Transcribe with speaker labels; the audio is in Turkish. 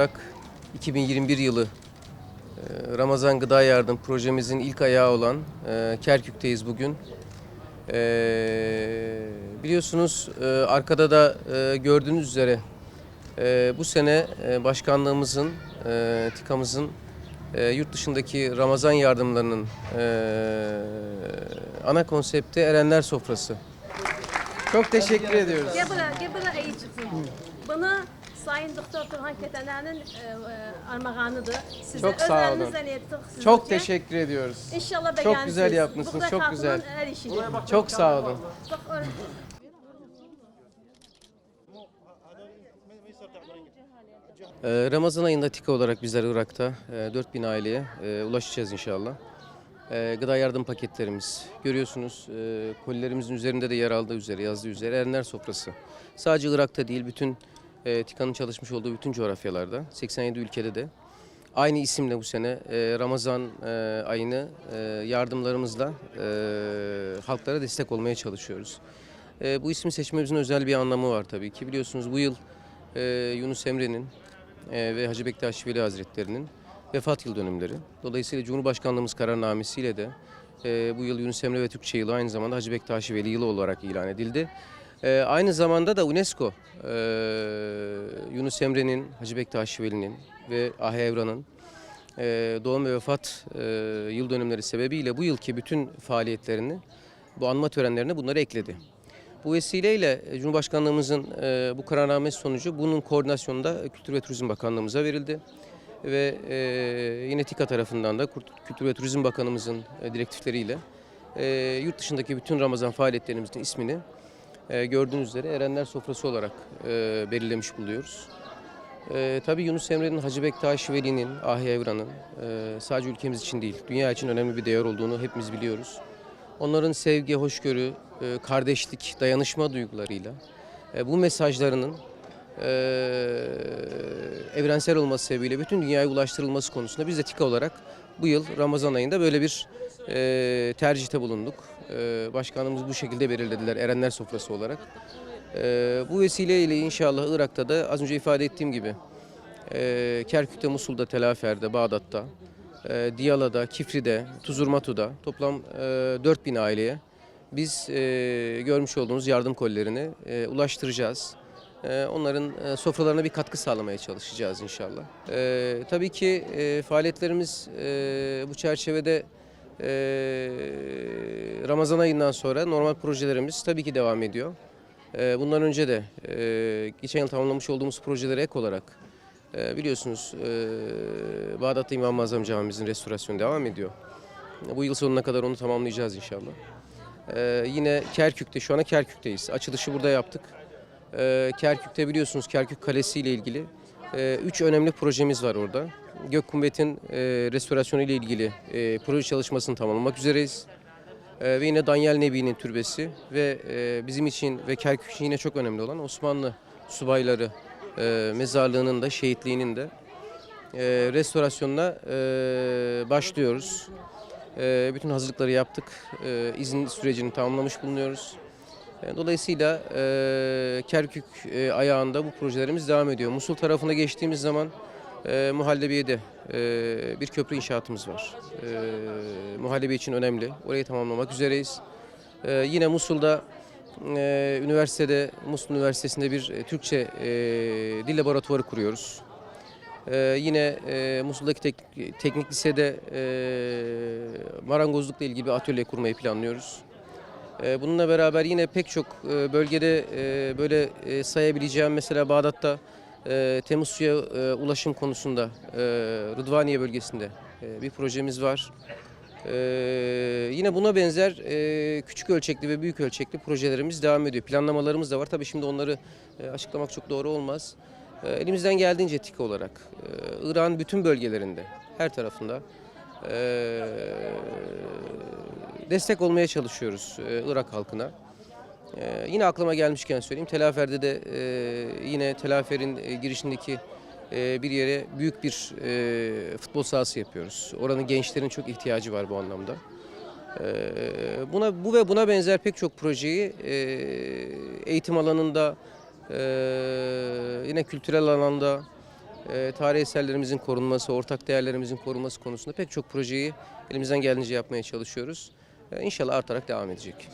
Speaker 1: olarak 2021 yılı e, Ramazan Gıda Yardım projemizin ilk ayağı olan e, Kerkük'teyiz bugün. E, Biliyorsunuz arkada da gördüğünüz üzere bu sene başkanlığımızın, TİKA'mızın yurt dışındaki Ramazan yardımlarının ana konsepti Erenler Sofrası.
Speaker 2: Çok teşekkür ediyoruz.
Speaker 3: Gel buraya, Sayın Doktor Turhan Ketenen'in e, e, armağanıdır. Size
Speaker 2: Çok sağ olun. Çok teşekkür ediyoruz.
Speaker 3: İnşallah
Speaker 2: Çok
Speaker 3: beğenirsiniz.
Speaker 2: güzel yapmışsınız, çok güzel.
Speaker 3: Her işidir.
Speaker 2: Çok sağ olun.
Speaker 3: Bak,
Speaker 1: Ee, Ramazan ayında TİKA olarak bizler Irak'ta e, 4000 aileye e, ulaşacağız inşallah. E, Gıda yardım paketlerimiz görüyorsunuz e, kolilerimizin üzerinde de yer aldığı üzere yazdığı üzere Erenler Sofrası. Sadece Irak'ta değil bütün e, TİKA'nın çalışmış olduğu bütün coğrafyalarda 87 ülkede de aynı isimle bu sene e, Ramazan e, ayını e, yardımlarımızla e, halklara destek olmaya çalışıyoruz. E, bu ismi seçmemizin özel bir anlamı var tabii ki. Biliyorsunuz bu yıl e, Yunus Emre'nin e, ve Hacı Bektaş Veli Hazretleri'nin vefat yıl dönümleri. Dolayısıyla Cumhurbaşkanlığımız kararnamesiyle de e, bu yıl Yunus Emre ve Türkçe yılı aynı zamanda Hacı Bektaş Veli yılı olarak ilan edildi. E, aynı zamanda da UNESCO e, Yunus Emre'nin, Hacı Bektaş Veli'nin ve Ahi Evran'ın e, doğum ve vefat e, yıl dönümleri sebebiyle bu yılki bütün faaliyetlerini, bu anma törenlerine bunları ekledi. Bu vesileyle e, Cumhurbaşkanlığımızın e, bu kararnamesi sonucu bunun koordinasyonu da Kültür ve Turizm Bakanlığımıza verildi. Ve e, yine TİKA tarafından da Kültür ve Turizm Bakanımızın e, direktifleriyle e, yurt dışındaki bütün Ramazan faaliyetlerimizin ismini e, gördüğünüz üzere Erenler Sofrası olarak e, belirlemiş buluyoruz. E, tabii Yunus Emre'nin, Hacı Bektaş Veli'nin, Ahi Evran'ın sadece ülkemiz için değil, dünya için önemli bir değer olduğunu hepimiz biliyoruz. Onların sevgi, hoşgörü, kardeşlik, dayanışma duygularıyla bu mesajlarının evrensel olması sebebiyle bütün dünyaya ulaştırılması konusunda biz de TİKA olarak bu yıl Ramazan ayında böyle bir e, tercihte bulunduk. E, başkanımız bu şekilde belirlediler Erenler Sofrası olarak. E, bu vesileyle inşallah Irak'ta da az önce ifade ettiğim gibi e, Kerkük'te, Musul'da, Telafer'de, Bağdat'ta, e, Diyala'da, Kifri'de, Tuzurmatu'da toplam e, 4000 aileye biz e, görmüş olduğunuz yardım kollerini e, ulaştıracağız. E, onların e, sofralarına bir katkı sağlamaya çalışacağız inşallah. E, tabii ki e, faaliyetlerimiz e, bu çerçevede Ramazan ayından sonra normal projelerimiz tabii ki devam ediyor. E, bundan önce de e, geçen yıl tamamlamış olduğumuz projelere ek olarak e, biliyorsunuz e, Bağdat'ta İmam-ı Azam Camimizin restorasyonu devam ediyor. Bu yıl sonuna kadar onu tamamlayacağız inşallah. Ee, yine Kerkük'te, şu anda Kerkük'teyiz. Açılışı burada yaptık. Ee, Kerkük'te biliyorsunuz Kerkük Kalesi ile ilgili üç önemli projemiz var orada. Gök Kumbet'in e, restorasyonu ile ilgili e, proje çalışmasını tamamlamak üzereyiz. Ee, ve yine Danyal Nebi'nin türbesi ve e, bizim için ve Kerkük için yine çok önemli olan Osmanlı subayları mezarlığının da şehitliğinin de restorasyonuna başlıyoruz. Bütün hazırlıkları yaptık. İzin sürecini tamamlamış bulunuyoruz. E, dolayısıyla e, Kerkük e, ayağında bu projelerimiz devam ediyor. Musul tarafına geçtiğimiz zaman e, Muhallebiye'de e, bir köprü inşaatımız var. E, Muhallebi için önemli. Orayı tamamlamak üzereyiz. E, yine Musul'da e, üniversitede, Musul Üniversitesi'nde bir e, Türkçe e, dil laboratuvarı kuruyoruz. Ee, yine e, Musul'daki tek- teknik lisede e, marangozlukla ilgili bir atölye kurmayı planlıyoruz. E, bununla beraber yine pek çok e, bölgede e, böyle e, sayabileceğim mesela Bağdat'ta temiz suya ulaşım konusunda Rıdvaniye bölgesinde bir projemiz var. Yine buna benzer küçük ölçekli ve büyük ölçekli projelerimiz devam ediyor. Planlamalarımız da var. Tabii şimdi onları açıklamak çok doğru olmaz. Elimizden geldiğince TİK olarak e, Irak'ın bütün bölgelerinde, her tarafında destek olmaya çalışıyoruz e, Irak halkına. E, Yine aklıma gelmişken söyleyeyim, Telafer'de de e, yine Telafer'in e, girişindeki e, bir yere büyük bir e, futbol sahası yapıyoruz. Oranın gençlerin çok ihtiyacı var bu anlamda. E, Buna bu ve buna benzer pek çok projeyi e, eğitim alanında, e, yine kültürel alanda, e, tarih eserlerimizin korunması, ortak değerlerimizin korunması konusunda pek çok projeyi elimizden geldiğince yapmaya çalışıyoruz. E, İnşallah artarak devam edecek.